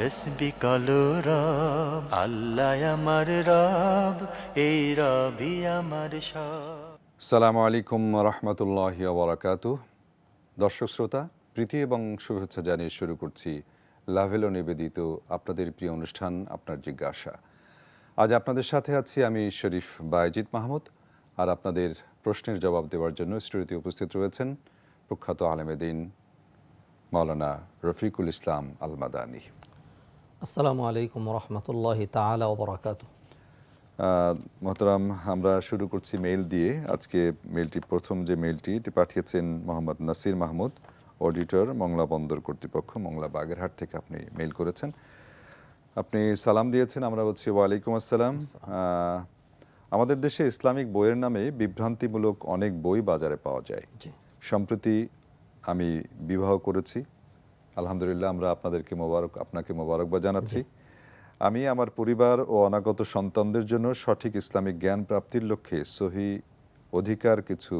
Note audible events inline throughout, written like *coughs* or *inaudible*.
তসবি রব, আল্লাহ আমার রব, এই রবি আমার সব। সালামু আলাইকুম রহমতুল্লাহ বরাকাত দর্শক শ্রোতা, প্রীতি এবং শুভেচ্ছা জানিয়ে শুরু করছি লাভেলো নিবেদিত আপনাদের প্রিয় অনুষ্ঠান, আপনার জিজ্ঞাসা। আজ আপনাদের সাথে আছি আমি শরীফ বায়জিৎ মাহমুদ, আর আপনাদের প্রশ্নের জবাব দেওয়ার জন্য স্টুডিওতে উপস্থিত রয়েছেন প্রখ্যাত আলেমেদিন মাওলানা রফিকুল ইসলাম আল মাদানী আসসালামু আলাইকুম রহমতুল্লাহ তালা ওবরাকাত মোহতারাম আমরা শুরু করছি মেইল দিয়ে। আজকে মেইলটি প্রথম যে মেইলটি এটি পাঠিয়েছেন মোহাম্মদ নাসির মাহমুদ অডিটর মংলা বন্দর কর্তৃপক্ষ মংলা বাগেরহাট থেকে আপনি মেইল করেছেন। আপনি সালাম দিয়েছেন আমরা বলছি ওয়ালাইকুম আসসালাম। আমাদের দেশে ইসলামিক বইয়ের নামে বিভ্রান্তিমূলক অনেক বই বাজারে পাওয়া যায়। সম্প্রতি আমি বিবাহ করেছি। আলহামদুলিল্লাহ আমরা আপনাদেরকে মোবারক আপনাকে মোবারকবাদ জানাচ্ছি। আমি আমার পরিবার ও অনাগত সন্তানদের জন্য সঠিক ইসলামিক জ্ঞান প্রাপ্তির লক্ষ্যে সহি অধিকার কিছু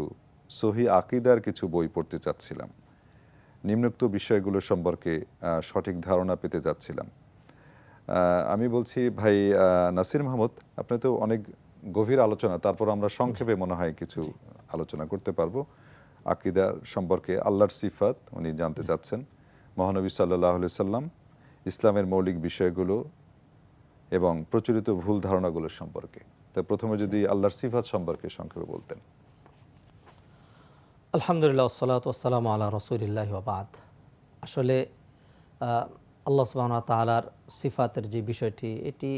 সহি আকিদার কিছু বই পড়তে চাচ্ছিলাম। নিম্নোক্ত বিষয়গুলো সম্পর্কে সঠিক ধারণা পেতে যাচ্ছিলাম আহ, আমি বলছি ভাই নাসির মাহমুদ আপনি তো অনেক গভীর আলোচনা তারপর আমরা সংক্ষেপে মনে হয় কিছু আলোচনা করতে পারব। আকিদার সম্পর্কে আল্লাহর সিফাত উনি জানতে চাচ্ছেন। মহানবী সাল্লাহ সাল্লাম ইসলামের মৌলিক বিষয়গুলো এবং প্রচলিত ভুল ধারণাগুলো সম্পর্কে। তা প্রথমে যদি আল্লাহর সিফাত সম্পর্কে সংক্ষেপে বলতেন। আলহামদুলিল্লাহ সালাত আসসালাম আল্লাহ রসুলিল্লাহ বাদ। আসলে আল্লাহ সুবাহন তালার সিফাতের যে বিষয়টি এটি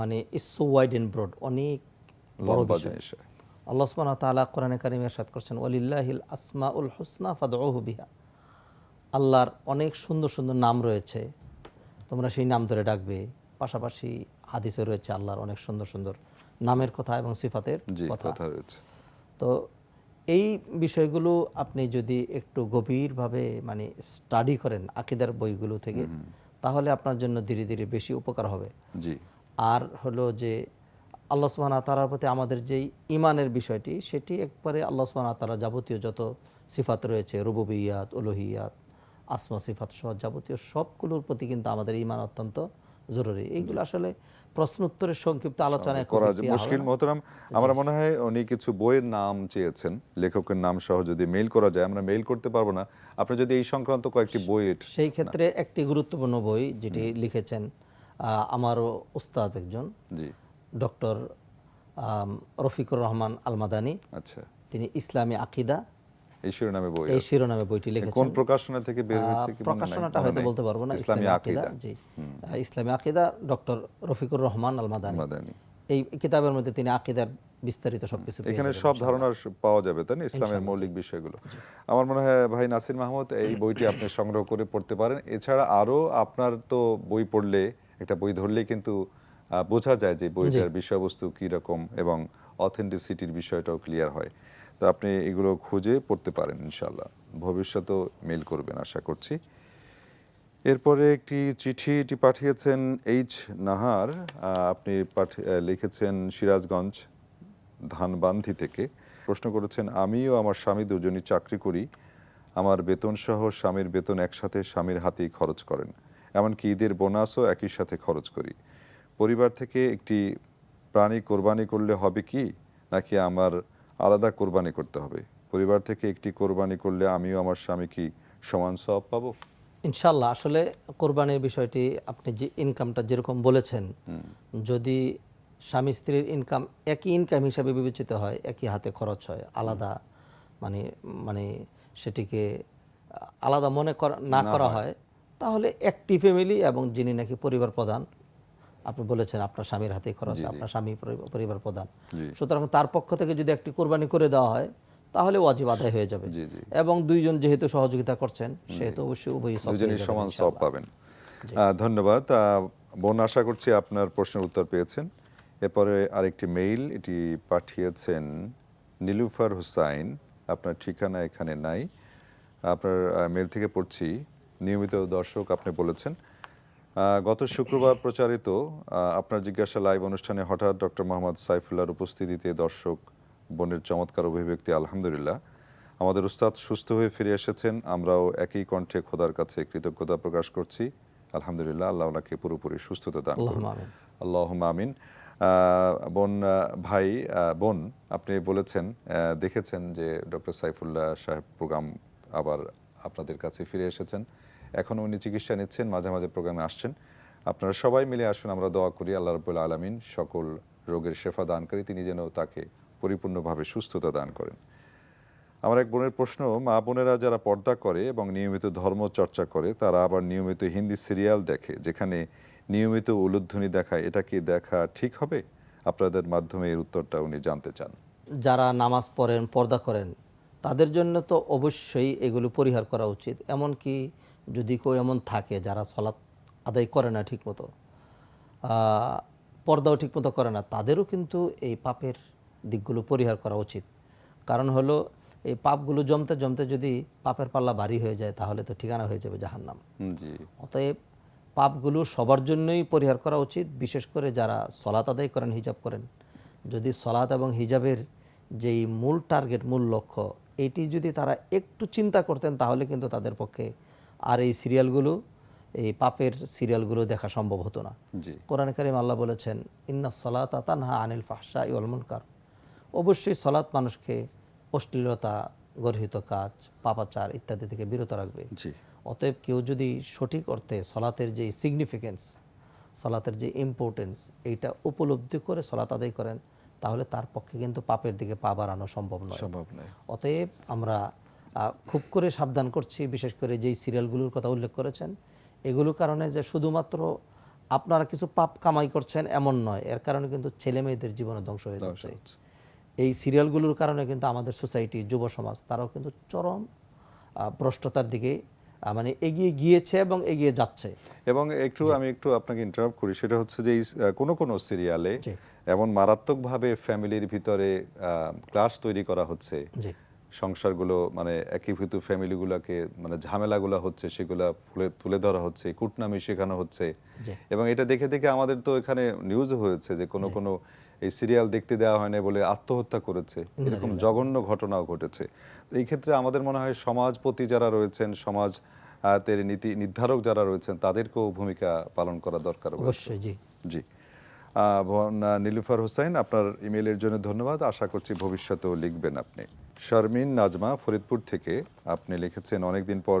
মানে ইসো ওয়াইড এন্ড ব্রড অনেক বড় বিষয়। আল্লাহ সুবাহ তালা কোরআনে কারিমে সাদ করছেন ওলিল্লাহিল আসমা উল হুসনা ফাদহু বিহা। আল্লাহর অনেক সুন্দর সুন্দর নাম রয়েছে। তোমরা সেই নাম ধরে ডাকবে। পাশাপাশি হাদিসে রয়েছে আল্লাহর অনেক সুন্দর সুন্দর নামের কথা এবং সিফাতের কথা। রয়েছে। তো এই বিষয়গুলো আপনি যদি একটু গভীরভাবে মানে স্টাডি করেন আকিদার বইগুলো থেকে তাহলে আপনার জন্য ধীরে ধীরে বেশি উপকার হবে। জি। আর হলো যে আল্লাহ সুবহান তালার প্রতি আমাদের যেই ইমানের বিষয়টি সেটি একবারে আল্লাহ সুবহান তালা যাবতীয় যত সিফাত রয়েছে রুবুবিয়াত উলুহিয়াত আসমা সিফাত সহ যাবতীয় সবগুলোর প্রতি কিন্তু আমাদের ইমান অত্যন্ত জরুরি। এইগুলো আসলে প্রশ্ন উত্তরের সংক্ষিপ্ত আলোচনায় খুব করা যায় মুশকিল। মোহতারাম। আমার মনে হয় উনি কিছু বইয়ের নাম চেয়েছেন লেখকের নাম সহ যদি মেইল করা যায় আমরা মেইল করতে পারব না। আপনি যদি এই সংক্রান্ত কয়েকটি বইয়ের সেই ক্ষেত্রে একটি গুরুত্বপূর্ণ বই যেটি লিখেছেন আহ, আমারও উস্তাদ একজন জি। ডক্টর রফিকুর রহমান আলমাদানি। আচ্ছা। তিনি ইসলামী আকিদা এই শিরোনামে বই এই শিরোনামে বইটি কোন প্রকাশনা থেকে বের হয়েছে কি প্রকাশনাটা হয়তো বলতে পারব না ইসলামী আকিদা। জি। ইসলামী আকিদা ডক্টর রফিকুর রহমান আলমাদানি। মাদানী এই কিতাবের মধ্যে তিনি আকিদার বিস্তারিত সবকিছু এখানে সব ধারণা পাওয়া যাবে তাই না? ইসলামের মৌলিক বিষয়গুলো। আমার মনে হয় ভাই নাসির মাহমুদ এই বইটি আপনি সংগ্রহ করে পড়তে পারেন। এছাড়া আরও আপনার তো বই পড়লে একটা বই ধরলে কিন্তু বোঝা যায় যে বইটার বিষয়বস্তু কি রকম এবং অথেন্টিসিটির বিষয়টাও ক্লিয়ার হয়। তো আপনি এগুলো খুঁজে পড়তে পারেন ইনশাল্লাহ ভবিষ্যতেও মেল করবেন আশা করছি। এরপরে একটি চিঠি এটি পাঠিয়েছেন এইচ নাহার। আপনি লিখেছেন সিরাজগঞ্জ ধানবান্ধি থেকে। প্রশ্ন করেছেন আমিও আমার স্বামী দুজনই চাকরি করি। আমার বেতন সহ স্বামীর বেতন একসাথে স্বামীর হাতেই খরচ করেন। এমনকি ঈদের বোনাসও একই সাথে খরচ করি। পরিবার থেকে একটি প্রাণী কোরবানি করলে হবে কি? নাকি আমার আলাদা কোরবানি করতে হবে। পরিবার থেকে একটি কোরবানি করলে আমিও আমার স্বামী কি সমান সব পাবো? ইনশাল্লাহ আসলে কোরবানির বিষয়টি আপনি যে ইনকামটা যেরকম বলেছেন যদি স্বামী স্ত্রীর ইনকাম একই ইনকাম হিসাবে বিবেচিত হয় একই হাতে খরচ হয় আলাদা মানে মানে সেটিকে আলাদা মনে করা না করা হয়। তাহলে একটি ফ্যামিলি এবং যিনি নাকি পরিবার প্রধান আপনি বলেছেন আপনার স্বামীর হাতে খরচ আপনার স্বামী পরিবার প্রধান সুতরাং তার পক্ষ থেকে যদি একটি কোরবানি করে দেওয়া হয় তাহলে ওয়াজিব আদায় হয়ে যাবে। এবং দুইজন যেহেতু সহযোগিতা করছেন সেহেতু অবশ্যই উভয়ই সমান সব পাবেন। ধন্যবাদ। বোন আশা করছি আপনার প্রশ্নের উত্তর পেয়েছেন। এরপরে আরেকটি মেইল এটি পাঠিয়েছেন নীলুফার হুসাইন। আপনার ঠিকানা এখানে নাই। আপনার মেল থেকে পড়ছি। নিয়মিত দর্শক আপনি বলেছেন। গত শুক্রবার প্রচারিত আপনার জিজ্ঞাসা লাইভ অনুষ্ঠানে হঠাৎ ডক্টর মোহাম্মদ সাইফুল্লাহর উপস্থিতিতে দর্শক বোনের চমৎকার অভিব্যক্তি আলহামদুলিল্লাহ। আমাদের উস্তাদ সুস্থ হয়ে ফিরে এসেছেন। আমরাও একই কণ্ঠে খোদার কাছে কৃতজ্ঞতা প্রকাশ করছি। আলহামদুলিল্লাহ আল্লাহ ওনাকে পুরোপুরি সুস্থতা দান। আল্লাহ আমিন। বোন ভাই বোন আপনি বলেছেন দেখেছেন যে ডক্টর সাইফুল্লাহ সাহেব প্রোগ্রাম আবার আপনাদের কাছে ফিরে এসেছেন। এখন উনি চিকিৎসা নিচ্ছেন, মাঝে মাঝে প্রোগ্রামে আসছেন। আপনারা সবাই মিলে আসুন, আমরা দোয়া করি আল্লাহ রবুল আলমিন সকল রোগের শেফা দান করে তিনি যেন তাকে পরিপূর্ণভাবে সুস্থতা দান করেন। আমার এক বোনের প্রশ্ন, মা বোনেরা যারা পর্দা করে এবং নিয়মিত ধর্ম চর্চা করে, তারা আবার নিয়মিত হিন্দি সিরিয়াল দেখে, যেখানে নিয়মিত উলুধ্বনি দেখায়, এটা কি দেখা ঠিক হবে? আপনাদের মাধ্যমে এর উত্তরটা উনি জানতে চান। যারা নামাজ পড়েন, পর্দা করেন, তাদের জন্য তো অবশ্যই এগুলো পরিহার করা উচিত। এমনকি যদি কেউ এমন থাকে যারা সলাৎ আদায় করে না ঠিকমতো পর্দাও ঠিকমতো করে না তাদেরও কিন্তু এই পাপের দিকগুলো পরিহার করা উচিত। কারণ হলো এই পাপগুলো জমতে জমতে যদি পাপের পাল্লা ভারী হয়ে যায় তাহলে তো ঠিকানা হয়ে যাবে জাহান্নাম। অতএব পাপগুলো সবার জন্যই পরিহার করা উচিত বিশেষ করে যারা সলাত আদায় করেন হিজাব করেন। যদি সলাত এবং হিজাবের যেই মূল টার্গেট মূল লক্ষ্য এটি যদি তারা একটু চিন্তা করতেন তাহলে কিন্তু তাদের পক্ষে আর এই সিরিয়ালগুলো এই পাপের সিরিয়ালগুলো দেখা সম্ভব হতো না। কোরআন কারিম আল্লাহ বলেছেন ইন্না সলাত তানহা আনিল ফাহসা ইউল মুনকার। অবশ্যই সলাৎ মানুষকে অশ্লীলতা গর্হিত কাজ পাপাচার ইত্যাদি থেকে বিরত রাখবে। অতএব কেউ যদি সঠিক অর্থে সলাতের যে সিগনিফিকেন্স সলাতের যে ইম্পর্টেন্স এইটা উপলব্ধি করে সলাত আদায় করেন তাহলে তার পক্ষে কিন্তু পাপের দিকে পা বাড়ানো সম্ভব নয়। সম্ভব নয়। অতএব আমরা খুব করে সাবধান করছি বিশেষ করে যেই সিরিয়ালগুলোর কথা উল্লেখ করেছেন। এগুলোর কারণে যে শুধুমাত্র আপনারা কিছু পাপ কামাই করছেন এমন নয় এর কারণে কিন্তু ছেলে মেয়েদের জীবনে ধ্বংস হয়ে যাচ্ছে। এই সিরিয়ালগুলোর কারণে কিন্তু আমাদের সোসাইটি যুব সমাজ তারাও কিন্তু চরম ভ্রষ্টতার দিকে মানে এগিয়ে গিয়েছে এবং এগিয়ে যাচ্ছে। এবং একটু আমি একটু আপনাকে ইন্টারাপ্ট করি সেটা হচ্ছে যে কোনো কোনো সিরিয়ালে। এমন মারাত্মকভাবে ফ্যামিলির ভিতরে ক্লাস তৈরি করা হচ্ছে। সংসারগুলো মানে একীভূত ফ্যামিলিগুলোকে মানে ঝামেলাগুলো হচ্ছে সেগুলা তুলে ধরা হচ্ছে কুটনামি শেখানো হচ্ছে। এবং এটা দেখে দেখে আমাদের তো এখানে নিউজ হয়েছে যে কোনো কোনো এই সিরিয়াল দেখতে দেওয়া হয় না বলে আত্মহত্যা করেছে। এরকম জঘন্য ঘটনাও ঘটেছে। তো এই ক্ষেত্রে আমাদের মনে হয় সমাজপতি যারা রয়েছেন সমাজ তের নীতি নির্ধারক যারা রয়েছেন তাদেরকেও ভূমিকা পালন করা দরকার অবশ্যই জি। জি। নীলুফার হোসেন আপনার ইমেলের জন্য ধন্যবাদ। আশা করছি ভবিষ্যতেও লিখবেন আপনি। শারমিন নাজমা ফরিদপুর থেকে আপনি লিখেছেন অনেকদিন পর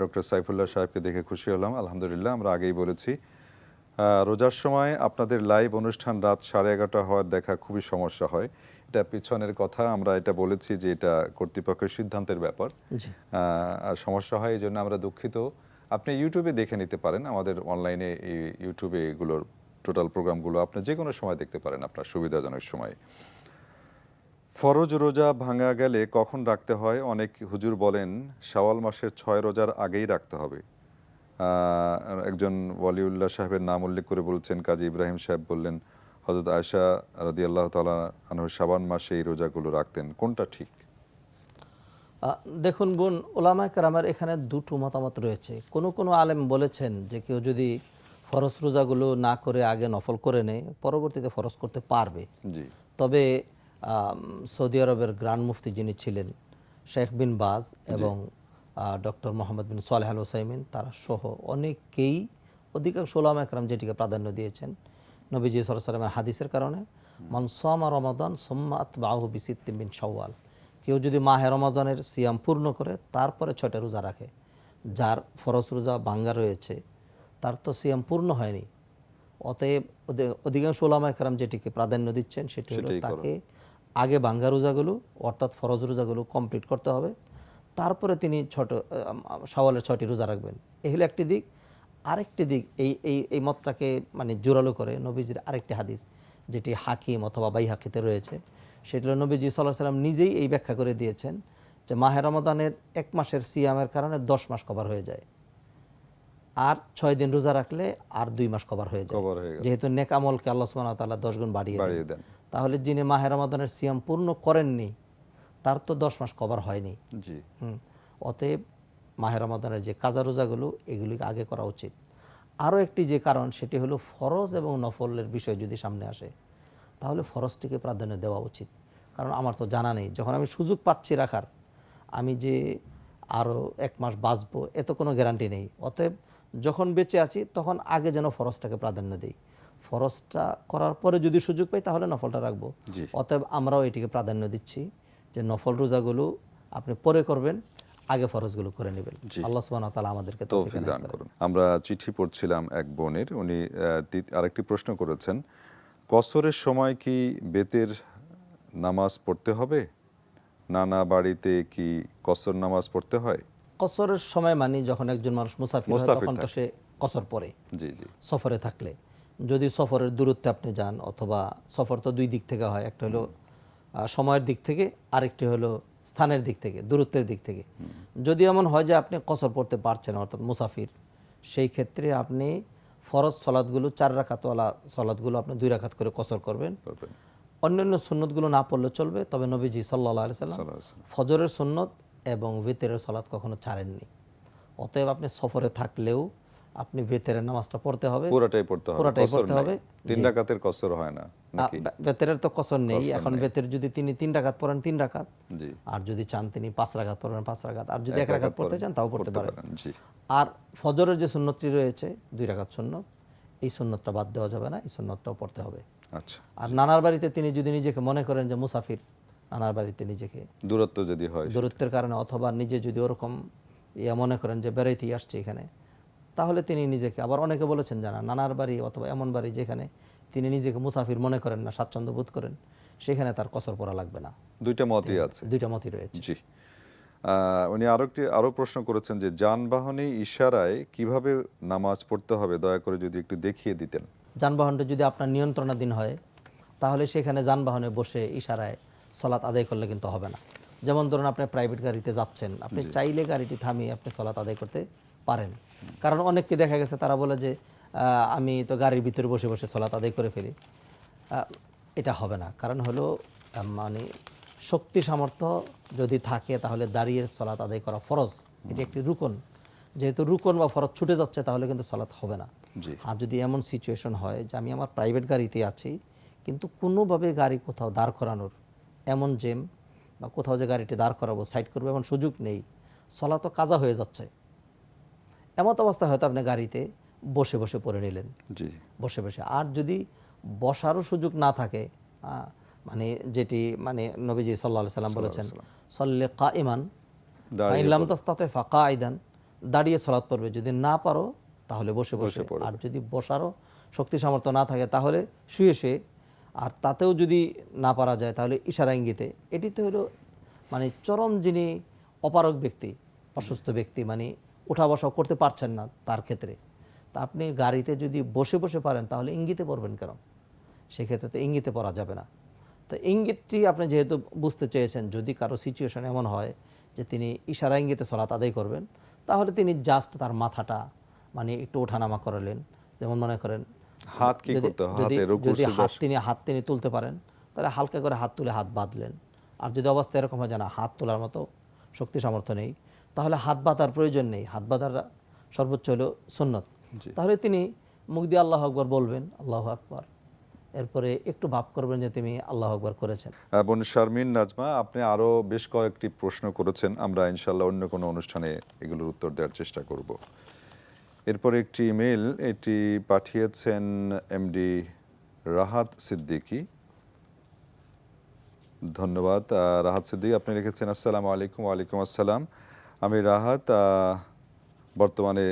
ডক্টর সাইফুল্লাহ সাহেবকে দেখে খুশি হলাম। আলহামদুলিল্লাহ আমরা আগেই বলেছি। রোজার সময় আপনাদের লাইভ অনুষ্ঠান রাত সাড়ে এগারোটা হওয়ার দেখা খুবই সমস্যা হয়। এটা পিছনের কথা আমরা এটা বলেছি যে এটা কর্তৃপক্ষের সিদ্ধান্তের ব্যাপার। আর সমস্যা হয় এই জন্য আমরা দুঃখিত। আপনি ইউটিউবে দেখে নিতে পারেন আমাদের অনলাইনে এই ইউটিউবে এগুলোর টোটাল প্রোগ্রামগুলো। আপনি যে কোনো সময় দেখতে পারেন আপনার সুবিধাজনক সময়ে। ফরজ রোজা ভাঙা গেলে কখন রাখতে হয়? অনেক হুজুর বলেন শাওয়াল মাসের ছয় রোজার আগেই রাখতে হবে। একজন ওয়ালিউল্লাহ সাহেবের নাম উল্লেখ করে বলছেন কাজী ইব্রাহিম সাহেব বললেন হজরত আয়সা রাদি আল্লাহ তালা শাবান মাসে এই রোজাগুলো রাখতেন। কোনটা ঠিক? দেখুন বোন ওলামা কেরামের এখানে দুটো মতামত রয়েছে। কোনো কোনো আলেম বলেছেন যে কেউ যদি ফরজ রোজাগুলো না করে আগে নফল করে নেয় পরবর্তীতে ফরজ করতে পারবে। জি। তবে সৌদি আরবের গ্রান্ড মুফতি যিনি ছিলেন শেখ বিন বাজ এবং doctor Muhammad bin Saleh al Uthaymeen তারা সহ অনেকেই অধিকাংশ ওলামা একরাম যেটিকে প্রাধান্য দিয়েছেন নবীজি সাল্লামের হাদিসের কারণে। মনসামা রমাদান সোম্মাত বাহু বিসিদ্দিন বিন শাওয়াল। কেউ যদি মাহে রমাদানের সিয়াম পূর্ণ করে তারপরে ছয়টা রোজা রাখে। যার ফরজ রোজা ভাঙ্গা রয়েছে তার তো সিয়াম পূর্ণ হয়নি। অতএব অধিকাংশ ওলামা একরাম যেটিকে প্রাধান্য দিচ্ছেন সেটি হলো তাকে আগে বাঙ্গা রোজাগুলো, অর্থাৎ ফরজ রোজাগুলো কমপ্লিট করতে হবে। তারপরে তিনি ছোট সওয়ালের ছয়টি রোজা রাখবেন। এই হলো একটি দিক। আরেকটি দিক, এই এই এই মতটাকে মানে জোরালো করে নবীজির আরেকটি হাদিস, যেটি হাকিম অথবা বাই হাকিতে রয়েছে। সেটি হলো নবীজি সাল্লাহ সাল্লাম নিজেই এই ব্যাখ্যা করে দিয়েছেন যে মাহে রমাদানের এক মাসের সিয়ামের কারণে দশ মাস কভার হয়ে যায়। আর ছয় দিন রোজা রাখলে আর দুই মাস কভার হয়ে যায়। যেহেতু নেক আমলকে আল্লাহ সুবহানাহু ওয়া তাআলা দশ গুণ বাড়িয়ে দেন। তাহলে যিনি মাহের রমাদানের সিয়াম পূর্ণ করেননি তার তো দশ মাস কভার হয়নি। জি। হুম। অতএব মাহের রমাদানের যে কাজা রোজাগুলো এগুলিকে আগে করা উচিত। আরও একটি যে কারণ সেটি হলো ফরজ এবং নফলের বিষয় যদি সামনে আসে তাহলে ফরজটিকে প্রাধান্য দেওয়া উচিত। কারণ আমার তো জানা নেই যখন আমি সুযোগ পাচ্ছি রাখার আমি যে আরও এক মাস বাঁচবো এত কোনো গ্যারান্টি নেই। অতএব যখন বেঁচে আছি তখন আগে যেন ফরজটাকে প্রাধান্য দিই। ফরজটা করার পরে যদি সুযোগ পাই তাহলে নফলটা রাখব। অতএব আমরাও এটিকে প্রাধান্য দিচ্ছি যে নফল রোজাগুলো আপনি পরে করবেন আগে ফরজগুলো করে নেবেন। আল্লাহ সুবহানাহু ওয়া তাআলা আমাদেরকে তৌফিক দান করুন। আমরা চিঠি পড়ছিলাম এক বোনের উনি আরেকটি প্রশ্ন করেছেন কসরের সময় কি বেতের নামাজ পড়তে হবে? নানা বাড়িতে কি কসর নামাজ পড়তে হয়? কসরের সময় মানে যখন একজন মানুষ মুসাফির হয় তখন তো সে কসর জি সফরে থাকলে। যদি সফরের দূরত্বে আপনি যান অথবা সফর তো দুই দিক থেকে হয় একটা হলো সময়ের দিক থেকে আরেকটি হলো স্থানের দিক থেকে দূরত্বের দিক থেকে। যদি এমন হয় যে আপনি কসর পড়তে পারছেন অর্থাৎ মুসাফির সেই ক্ষেত্রে আপনি ফরজ সলাদগুলো চার রাখাতওয়ালা সলাদগুলো আপনি দুই রাখাত করে কসর করবেন। করবেন। অন্যান্য সুন্নতগুলো না পড়লে চলবে তবে নবীজি সাল্লাহ আলি সাল্লাম। ফজরের সুন্নত এবং বেতেরের সলাৎ কখনো ছাড়েননি। অতএব আপনি সফরে থাকলেও আপনি বেতেরের নামাজটা পড়তে হবে। পুরাটাই পড়তে হবে। পুরাটাই পড়তে হবে, তিন রাকাতের কসর হয় না নাকি? আ, তো কসর নেই। এখন বেতের যদি তিনি তিন রাকাত পড়েন তিন রাকাত। জি। আর যদি চান তিনি পাঁচ রাকাত পড়বেন পাঁচ রাকাত। আর যদি এক রাকাত পড়তে চান তাও পড়তে পারেন জি। আর ফজরের যে সুন্নতটি রয়েছে দুই রাকাত সুন্নত এই সুন্নতটা বাদ দেওয়া যাবে না এই সুন্নতটাও পড়তে হবে। আচ্ছা। আর নানার বাড়িতে তিনি যদি নিজেকে মনে করেন যে মুসাফির নানার বাড়িতে নিজেকে। দূরত্ব যদি হয় দূরত্বের কারণে অথবা নিজে যদি ওরকম ইয়া মনে করেন যে বেড়াইতেই আসছে এখানে তাহলে তিনি নিজেকে আবার অনেকে বলেছেন জানা নানার বাড়ি অথবা এমন বাড়ি যেখানে তিনি নিজেকে মুসাফির মনে করেন না স্বাচ্ছন্দ্য বোধ করেন সেখানে তার কসর পড়া লাগবে না। দুইটা মতই আছে। দুইটা মতই রয়েছে। জি। উনি আরও একটি আরও প্রশ্ন করেছেন যে যানবাহনে ইশারায় কীভাবে নামাজ পড়তে হবে দয়া করে যদি একটু দেখিয়ে দিতেন। যানবাহনটা যদি আপনার নিয়ন্ত্রণাধীন হয় তাহলে সেখানে যানবাহনে বসে ইশারায় সলাৎ আদায় করলে কিন্তু হবে না। যেমন ধরুন আপনি প্রাইভেট গাড়িতে যাচ্ছেন আপনি চাইলে গাড়িটি থামিয়ে আপনি সলাৎ আদায় করতে পারেন। কারণ অনেককে দেখা গেছে তারা বলে যে আমি তো গাড়ির ভিতরে বসে বসে সলাৎ আদায় করে ফেলি। এটা হবে না। কারণ হলো মানে শক্তি সামর্থ্য যদি থাকে তাহলে দাঁড়িয়ে সলাৎ আদায় করা ফরজ। এটি একটি রুকন। যেহেতু রুকন বা ফরজ ছুটে যাচ্ছে তাহলে কিন্তু সলাৎ হবে না। আর যদি এমন সিচুয়েশন হয় যে আমি আমার প্রাইভেট গাড়িতে আছি কিন্তু কোনোভাবে গাড়ি কোথাও দাঁড় করানোর এমন জেম বা কোথাও যে গাড়িটি দাঁড় করাবো সাইড করব এমন সুযোগ নেই। সলা তো কাজা হয়ে যাচ্ছে। এমত অবস্থা হয়তো আপনি গাড়িতে বসে বসে পড়ে নিলেন। বসে বসে। আর যদি বসারও সুযোগ না থাকে মানে যেটি মানে নবীজি সাল্লাহ সাল্লাম বলেছেন সল্লে কা ইমান ইলাম তাস্তাতে ফাঁকা আইদান দাঁড়িয়ে সলাৎ পড়বে। যদি না পারো তাহলে বসে বসে আর যদি বসারও শক্তি সামর্থ্য না থাকে তাহলে শুয়ে শুয়ে আর তাতেও যদি না পারা যায় তাহলে ইশারা ইঙ্গিতে এটিতে হলো মানে চরম যিনি অপারক ব্যক্তি, অসুস্থ ব্যক্তি মানে উঠা বসা করতে পারছেন না তার ক্ষেত্রে, তা আপনি গাড়িতে যদি বসে বসে পারেন তাহলে ইঙ্গিতে পড়বেন কেন? সেক্ষেত্রে তো ইঙ্গিতে পড়া যাবে না। তো ইঙ্গিতটি আপনি যেহেতু বুঝতে চেয়েছেন, যদি কারও সিচুয়েশন এমন হয় যে তিনি ইশারা ইঙ্গিতে সলাত আদায় করবেন, তাহলে তিনি জাস্ট তার মাথাটা মানে একটু ওঠানামা করালেন। যেমন মনে করেন হাত কি করতে যদি হাতে রুকু যদি হাত তিনি হাত তিনি তুলতে পারেন তাহলে হালকা করে হাত তুলে হাত বাঁধলেন। আর যদি অবস্থা এরকম হয় যে না হাত তোলার মতো শক্তি সামর্থ্য নেই তাহলে হাত বাঁধার প্রয়োজন নেই। হাত বাঁধার সর্বোচ্চ হলো সুন্নত। তাহলে তিনি মুখ দিয়ে আল্লাহ আকবর বলবেন আল্লাহ আকবর। এরপরে একটু ভাব করবেন যে তিনি আল্লাহ আকবর করেছেন। বোন শারমিন নাজমা আপনি আরও বেশ কয়েকটি প্রশ্ন করেছেন। আমরা ইনশাল্লাহ অন্য কোনো অনুষ্ঠানে এগুলোর উত্তর দেওয়ার চেষ্টা করব। এরপরে একটি ইমেল এটি পাঠিয়েছেন এমডি রাহাত সিদ্দিকী। ধন্যবাদ। রাহাত সিদ্দিকী, আপনি লিখেছেন, আসসালামু আলাইকুম, ওয়ালাইকুম আসসালাম। আমি রাহাত বর্তমানে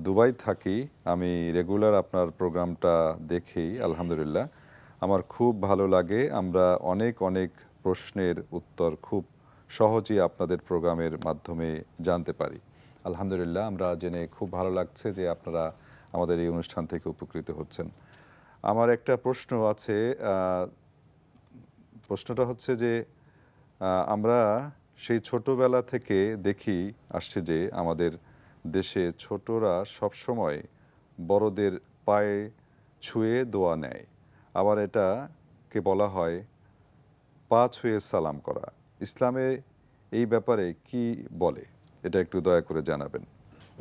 দুবাই থাকি। আমি রেগুলার আপনার প্রোগ্রামটা দেখি, আলহামদুলিল্লাহ। আমার খুব ভালো লাগে। আমরা অনেক অনেক প্রশ্নের উত্তর খুব সহজেই আপনাদের প্রোগ্রামের মাধ্যমে জানতে পারি। আলহামদুলিল্লাহ, আমরা জেনে খুব ভালো লাগছে যে আপনারা আমাদের এই অনুষ্ঠান থেকে উপকৃত হচ্ছেন। আমার একটা প্রশ্ন আছে প্রশ্নটা হচ্ছে যে আমরা সেই ছোটবেলা থেকে দেখি, আসছে যে আমাদের দেশে ছোটরা সবসময় বড়দের পায়ে ছুঁয়ে দোয়া নেয়। আবার এটাকে বলা হয়, পা ছুঁয়ে সালাম করা। ইসলামে এই ব্যাপারে কি বলে? এটা একটু দয়া করে জানাবেন।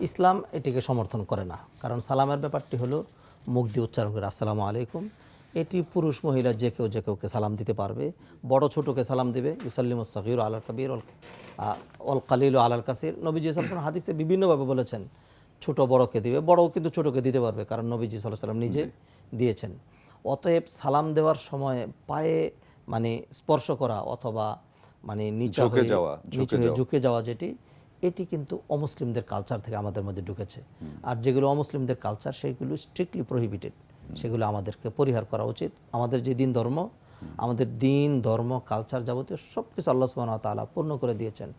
ইসলাম এটিকে সমর্থন করে না। কারণ সালামের ব্যাপারটি হলো মুখ দিয়ে উচ্চারণ করে আসসালামু আলাইকুম। এটি পুরুষ মহিলা যে কেউ যে কেউকে সালাম দিতে পারবে। বড় ছোটকে সালাম দিবে ইউসাল্লিম সাকির আলাল কবির অল কালিল আলাল কাসির। নবীজি সাল্লাম হাদিসে বিভিন্নভাবে বলেছেন ছোট বড়কে দিবে বড়ও কিন্তু ছোটকে দিতে পারবে। কারণ নবীজি সাল্লাহ সাল্লাম নিজে দিয়েছেন। অতএব সালাম দেওয়ার সময় পায়ে মানে স্পর্শ করা অথবা মানে নিচা ঝুঁকে যাওয়া, নিচু। ঝুঁকে যাওয়া যেটি এটি কিন্তু অমুসলিমদের কালচার থেকে আমাদের মধ্যে ঢুকেছে। আর যেগুলো অমুসলিমদের কালচার সেগুলো স্ট্রিক্টলি প্রহিবিটেড সেগুলো আমাদেরকে পরিহার করা উচিত। আমাদের যে দিন ধর্ম আমাদের দিন ধর্ম কালচার যাবতীয় সব কিছু আল্লাহ সুবহানাহু ওয়া তাআলা পূর্ণ করে দিয়েছেন।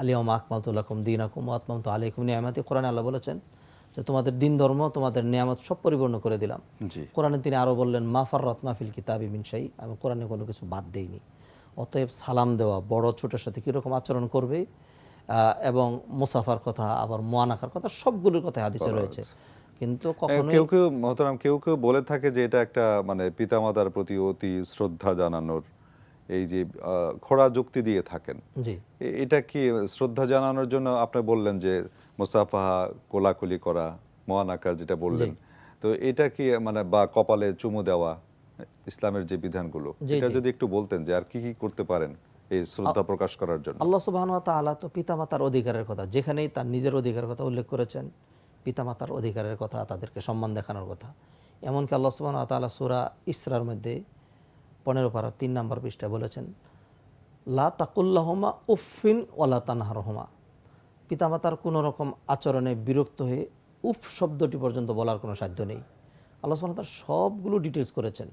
আলিয়াম আকমালতুল্লাকুম দিন আকুম আতমাম তো আলাইকুম নিয়ামাতি। কোরআন আল্লাহ বলেছেন যে তোমাদের দিন ধর্ম তোমাদের নিয়ামত সব পরিপূর্ণ করে দিলাম। কোরআনে তিনি আরও বললেন মাফার রত্নাফিল কিতাবি মিনসাই আমি কোরআনে কোনো কিছু বাদ দেইনি। অতএব সালাম দেওয়া বড় ছোটের সাথে কীরকম আচরণ করবে? এবং মুসাফার কথা আবার মোয়ানাকার কথা সবগুলোর কথা হাদিসে রয়েছে। কিন্তু কখনো কেউ কেউ মহতারাম কেউ কেউ বলে থাকে যে এটা একটা মানে পিতামাতার প্রতি অতি শ্রদ্ধা জানানোর এই যে খোড়া যুক্তি দিয়ে থাকেন। জি। এটা কি শ্রদ্ধা জানানোর জন্য আপনি বললেন যে মুসাফাহা কোলাকুলি করা মহান আকার যেটা বললেন। তো এটা কি মানে বা কপালে চুমু দেওয়া ইসলামের যে বিধানগুলো এটা যদি একটু বলতেন যে আর কি কি করতে পারেন? এই শ্রদ্ধা প্রকাশ করার জন্য। আল্লাহ সুবাহন তাআলা তো পিতামাতার অধিকারের কথা যেখানেই তার নিজের অধিকারের কথা উল্লেখ করেছেন পিতামাতার অধিকারের কথা তাদেরকে সম্মান দেখানোর কথা। এমনকি আল্লাহ সুবাহন তাআলা সূরা ইসরার মধ্যে পনেরো পাড়ার তিন নম্বর পৃষ্ঠায় বলেছেন লা তাকুল্লাহমা উফিন ওয়ালা তানহারহমা। পিতামাতার কোনো রকম আচরণে বিরক্ত হয়ে উফ শব্দটি পর্যন্ত বলার কোনো সাধ্য নেই। আল্লাহ ওয়া তাআলা সবগুলো ডিটেলস করেছেন।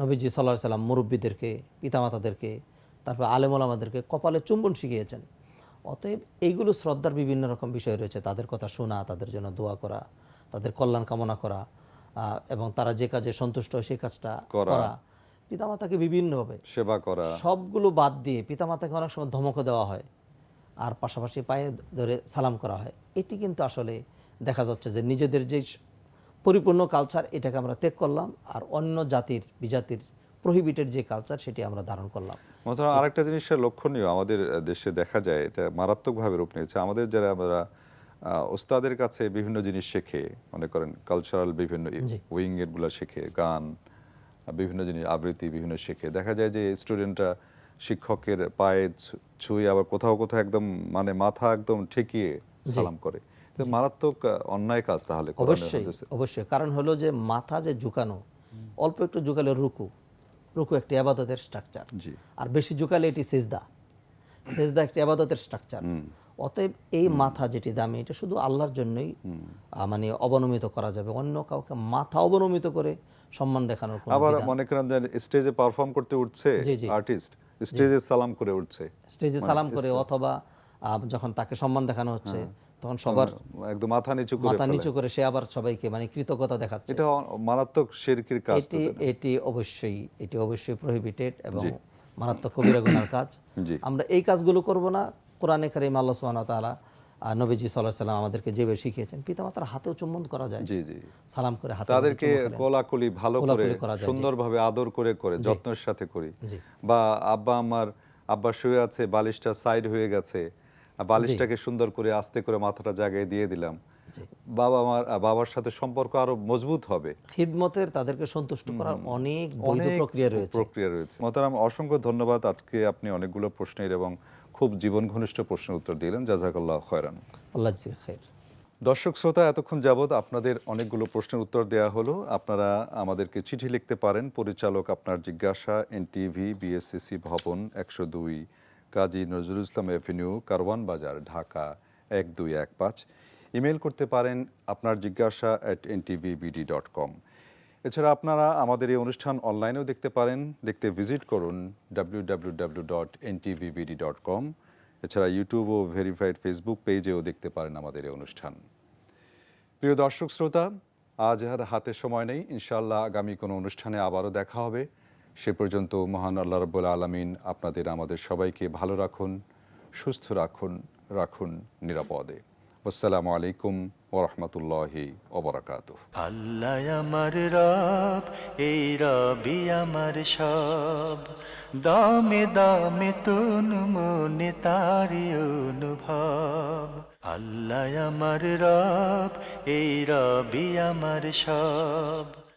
নবীজি সাল্লাহ সাল্লাম মুরব্বীদেরকে পিতামাতাদেরকে তারপর আলেমুল আমাদেরকে কপালে চুম্বন শিখিয়েছেন। অতএব এইগুলো শ্রদ্ধার বিভিন্ন রকম বিষয় রয়েছে তাদের কথা শোনা তাদের জন্য দোয়া করা তাদের কল্যাণ কামনা করা এবং তারা যে কাজে সন্তুষ্ট হয় সেই কাজটা করা। করা। পিতামাতাকে বিভিন্নভাবে সেবা করা। সবগুলো বাদ দিয়ে পিতামাতাকে অনেক সময় ধমকও দেওয়া হয় আর পাশাপাশি পায়ে ধরে সালাম করা হয়। এটি কিন্তু আসলে দেখা যাচ্ছে যে নিজেদের যে পরিপূর্ণ কালচার এটাকে আমরা ত্যাগ করলাম আর অন্য জাতির বিজাতির প্রহিবিটেড যে কালচার সেটি আমরা ধারণ করলাম। মতন আরেকটা জিনিস লক্ষণীয় আমাদের দেশে দেখা যায় এটা মারাত্মকভাবে রূপ নিয়েছে। আমাদের যারা আমরা ওস্তাদের কাছে বিভিন্ন জিনিস শেখে মনে করেন কালচারাল বিভিন্ন উইং এরগুলা শেখে গান বিভিন্ন জিনিস আবৃত্তি বিভিন্ন শেখে। দেখা যায় যে স্টুডেন্টরা শিক্ষকের পায়ে ছুঁয়ে আবার কোথাও কোথাও একদম মানে মাথা একদম ঠেকিয়ে সালাম করে। মারাত্মক অন্যায় কাজ তাহলে অবশ্যই অবশ্যই। কারণ হলো যে মাথা যে ঝুকানো অল্প একটু ঝুকালে রুকু। রুকু একটি আবাদতের স্ট্রাকচার আর বেশি ঝুঁকালে এটি সেজদা। সেজদা একটি আবাদতের স্ট্রাকচার অতএব এই মাথা যেটি দামি এটা শুধু আল্লাহর জন্যই মানে অবনমিত করা যাবে। অন্য কাউকে মাথা অবনমিত করে সম্মান দেখানোর আবার মনে করেন স্টেজে পারফর্ম করতে উঠছে। আর্টিস্ট স্টেজে সালাম করে উঠছে। স্টেজে সালাম করে অথবা যখন তাকে সম্মান দেখানো হচ্ছে তখন সবার একদম মাথা নিচু করে মাথা নিচু করে সে আবার সবাইকে মানে কৃতজ্ঞতা দেখাচ্ছে। এটা মারাত্মক শেরকির কাজ এটি এটি। অবশ্যই এটি অবশ্যই প্রহিবিটেড এবং মারাত্মক কবিরা গুনার কাজ। *coughs* আমরা এই কাজগুলো করব না। কোরআনে কারিম আল্লাহ সুবহানাহু ওয়া তাআলা আহ, নবীজি সাল্লাল্লাহু আলাইহি সাল্লাম আমাদেরকে যেভাবে শিখিয়েছেন পিতামাতার হাতেও চুম্বন করা যায়। জি জি। সালাম করে হাতে তাদেরকে কোলাকুলি ভালো করে সুন্দরভাবে আদর করে করে যত্নের সাথে করি। বা আব্বা আমার আব্বা শুয়ে আছে বালিশটা সাইড হয়ে গেছে বালিশটাকে সুন্দর করে আস্তে করে মাথাটা জায়গায় দিয়ে দিলাম। বাবা আমার বাবার সাথে সম্পর্ক আরও মজবুত হবে। খিদমতের তাদেরকে সন্তুষ্ট করার অনেক প্রক্রিয়া রয়েছে। প্রক্রিয়া রয়েছে। মতারাম অসংখ্য ধন্যবাদ। আজকে আপনি অনেকগুলো প্রশ্নের এবং খুব জীবন ঘনিষ্ঠ প্রশ্নের উত্তর দিলেন। জাজাকাল্লাহ খয়রান। আল্লাহ জি খায়ের। দর্শক শ্রোতা এতক্ষণ যাবৎ আপনাদের অনেকগুলো প্রশ্নের উত্তর দেওয়া হলো। আপনারা আমাদেরকে চিঠি লিখতে পারেন। পরিচালক আপনার জিজ্ঞাসা এনটিভি বিএসসিসি ভবন একশো দুই কাজী নজরুল ইসলাম এভিনিউ কারওয়ান বাজার, ঢাকা, এক দুই এক পাঁচ। ইমেল করতে পারেন আপনার জিজ্ঞাসা অ্যাট এনটিভিবিডি ডট কম এছাড়া আপনারা আমাদের এই অনুষ্ঠান অনলাইনেও দেখতে পারেন। দেখতে ভিজিট করুন W W W dot NTVBD dot com এছাড়া ইউটিউব ও ভেরিফাইড ফেসবুক পেজেও দেখতে পারেন আমাদের এই অনুষ্ঠান। প্রিয় দর্শক শ্রোতা, আজ আর হাতে সময় নেই। ইনশাল্লাহ আগামী কোনো অনুষ্ঠানে আবারও দেখা হবে। সে পর্যন্ত মহান আল্লাহ রব্বুল আলমিন আপনাদের, আমাদের সবাইকে ভালো রাখুন, সুস্থ রাখুন রাখুন নিরাপদে। আসসালামু আলাইকুম ওরহমতুল্লাহি ওবরাকাতুহ আল্লাহ আমার রব, এই রবি আমার সব। দামে দামে তুন মনে তারি অনুভব। আল্লাহ আমার রব, এই রবি আমার সব।